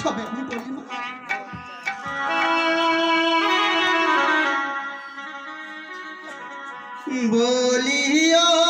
তবে আমি বলি মা বলিও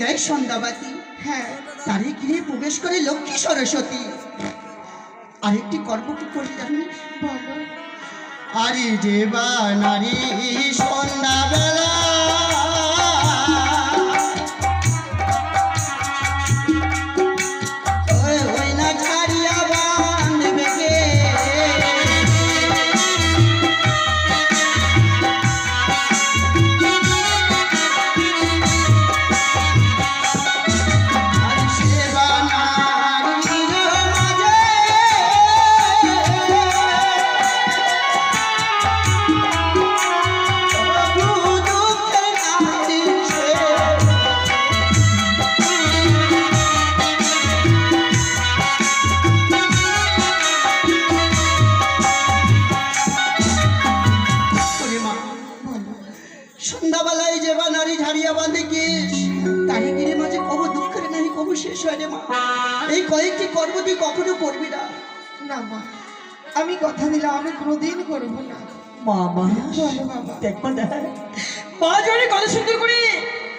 দেখ সন্ধ্যাবাতি হ্যাঁ তারে গৃহে প্রবেশ করে লক্ষ্মী সরস্বতী। আরেকটি কর্ম কি করি জানি? বলো। আরে যে বানারি সন্ধ্যাবেলা। কর্ম তুই কখনো করবি না। না মা আমি কথা দিলাম আমি কোনোদিন করব না। মা মা বলো বাবা। দেখ মা জনে কত সুন্দর করে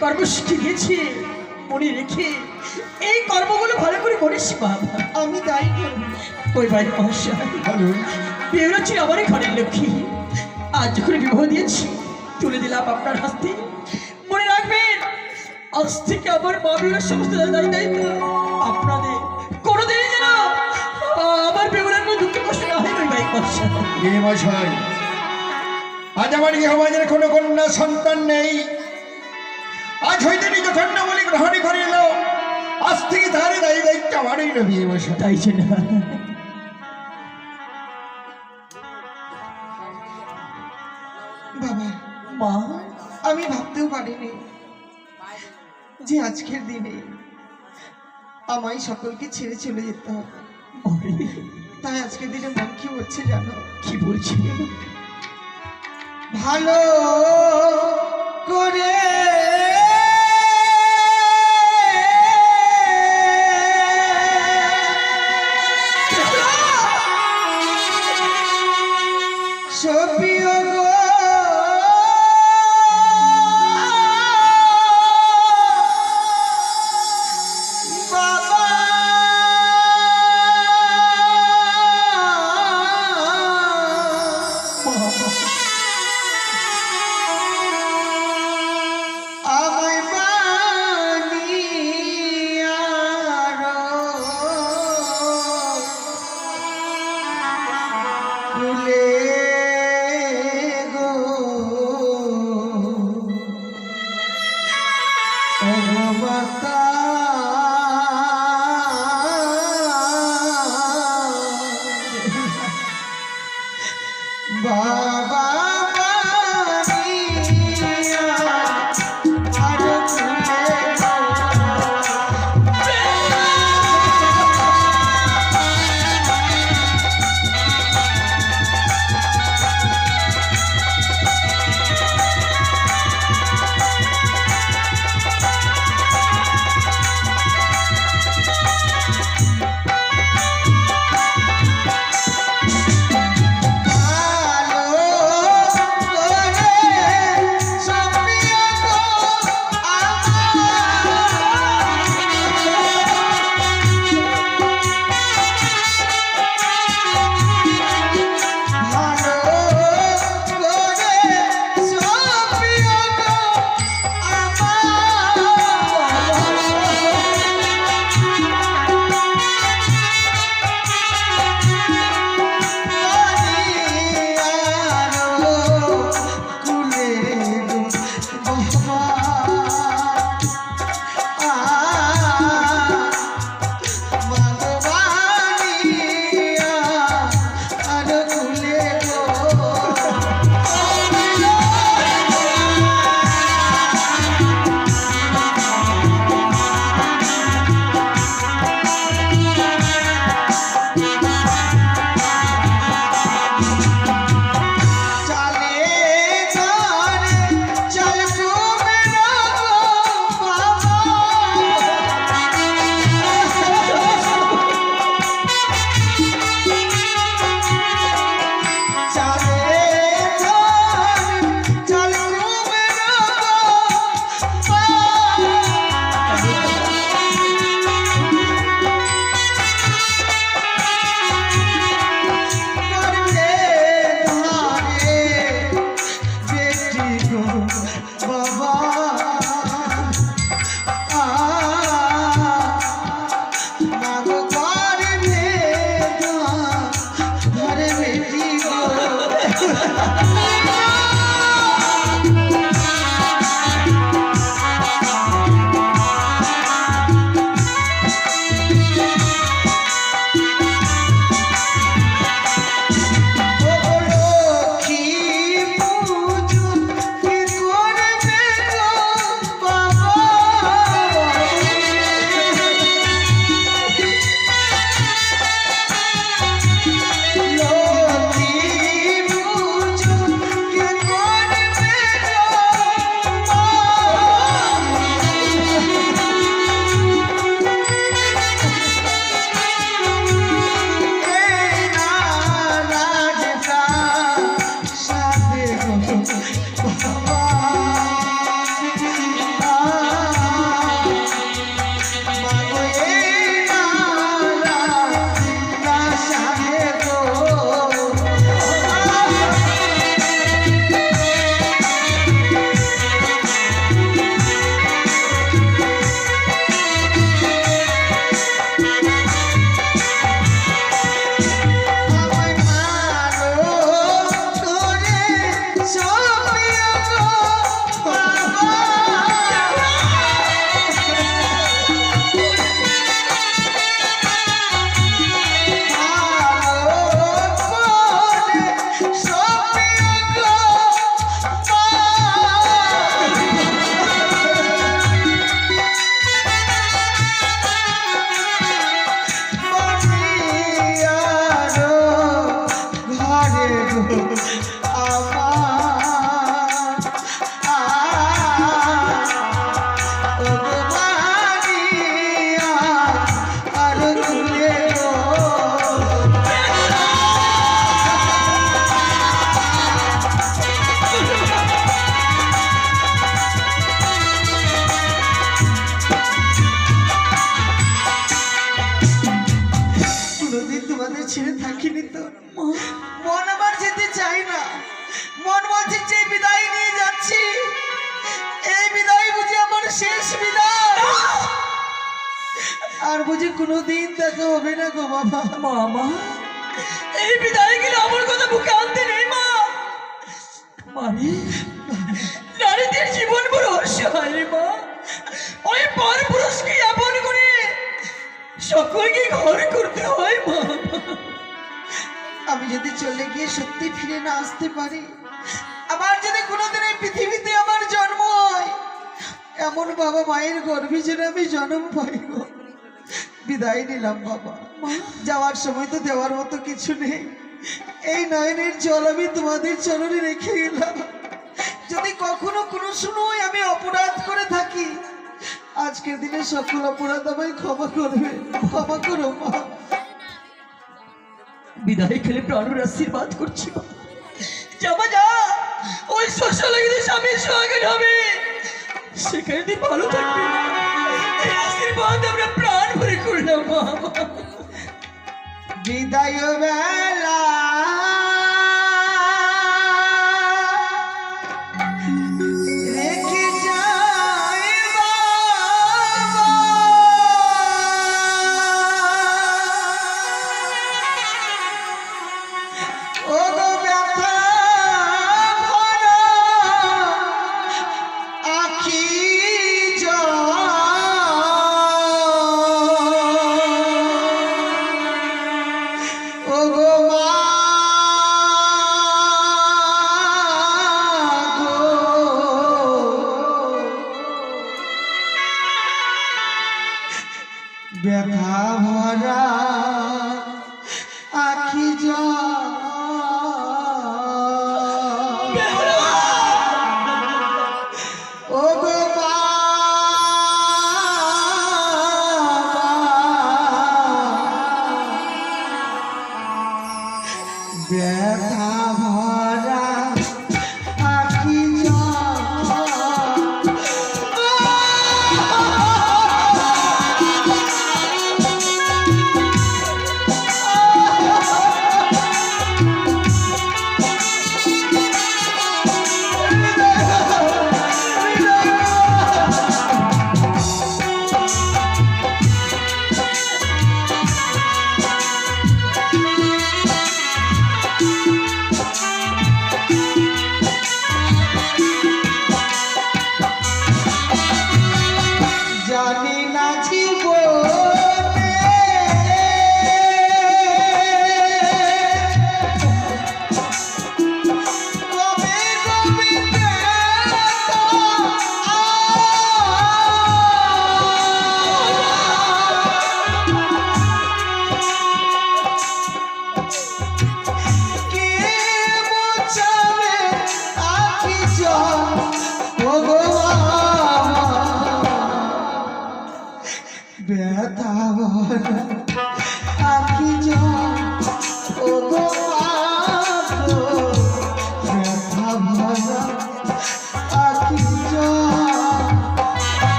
কর্ম শিখে মনে রেখে। এই কর্মগুলো ভালো করে করিস বাবা আমি তাই ওই বাড়ির মহাশয় বেরো ছিল আমারই ঘরের লক্ষ্মী। আজ যখন বিবাহ দিয়েছি তুলে দিলাম আপনার হাতে। মনে রাখবেন আজ থেকে আমার মা বিবাহের সমস্ত দায়ী দায়িত্ব আপনাদের আজ আমার গৃহবাজের কোনো কন্যা সন্তান নেই। আজ হইতে নিজ বলে গ্রহণ আজ থেকে দায়ী দায়িত্ব আমারই মশাই তাই না বাবা মা? আমি ভাবতেও পারিনি যে আজকের দিনে আমায় সকলকে ছেড়ে চলে যেতে হবে। তাই আজকে দিনে মন কি হচ্ছে জানো? কি বলছি ভালো করে কোনোদিন দেখা না গো বাবা। মামা এই বিদায় গেলে আমার কথা বুকে আনতে নেই মা। মানে নারীদের জীবন বড় অসহায় রে মা। ওই পর পুরুষকে আপন করে সকলকে ঘর করতে হয় মা। আমি যদি চলে গিয়ে সত্যি ফিরে না আসতে পারি আমার যদি কোনোদিন এই পৃথিবীতে আমার জন্ম হয় এমন বাবা মায়ের গর্ভে যেন আমি জন্ম পাই। বিদায় নিলাম বাবা। যাওয়ার সময় তো দেওয়ার মতো কিছু নেই। এই নয়নের জল আমি তোমাদের চরণে রেখে গেলাম যদি কখনো কোনো সময় আমি অপরাধ করে থাকি, আজকের দিনে সকল অপরাধ আমায় ক্ষমা করবে। ক্ষমা করো মা। বিদায় খেলে প্রাণের আশীর্বাদ করছি। যাবা যা ওই লাগিয়ে স্বামীর সঙ্গে হবে। সেখানে ভালো থাকবি। আশীর্বাদ আমরা বিদায় বেলা।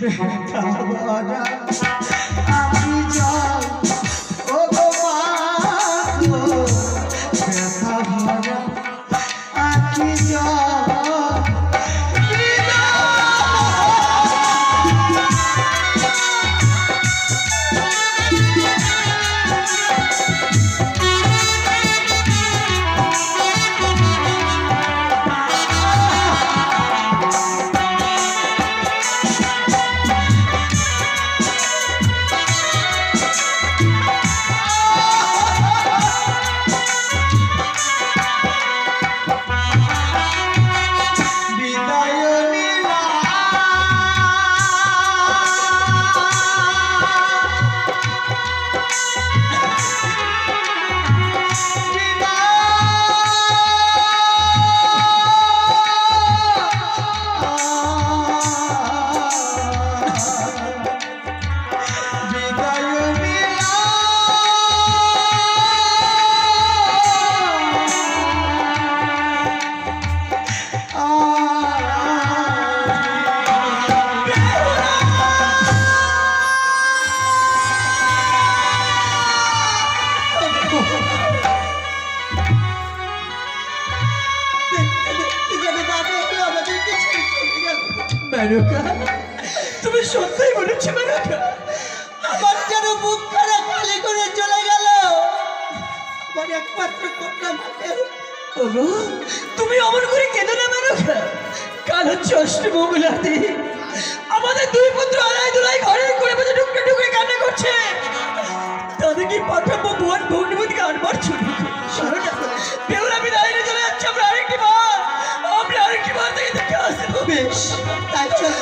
ব্যথা একমাত্র কন্যা মাকে। তুমি অমন করে কেঁদো না মেনকা কাল হচ্ছে অষ্টমঙ্গলাতে আমাদের দুই পুত্র আড়াই দুলাই ঘরে করে বসে টুকরে টুকরে কান্না করছে। তাদেরকে পাঠাবো বোন ভগ্নিপতি আনবার ছুটি বেহুলা চলে যাচ্ছে আরেকটি বার। আমরা আরেকটি বার থেকে দেখে আসতে হবে তাই চল।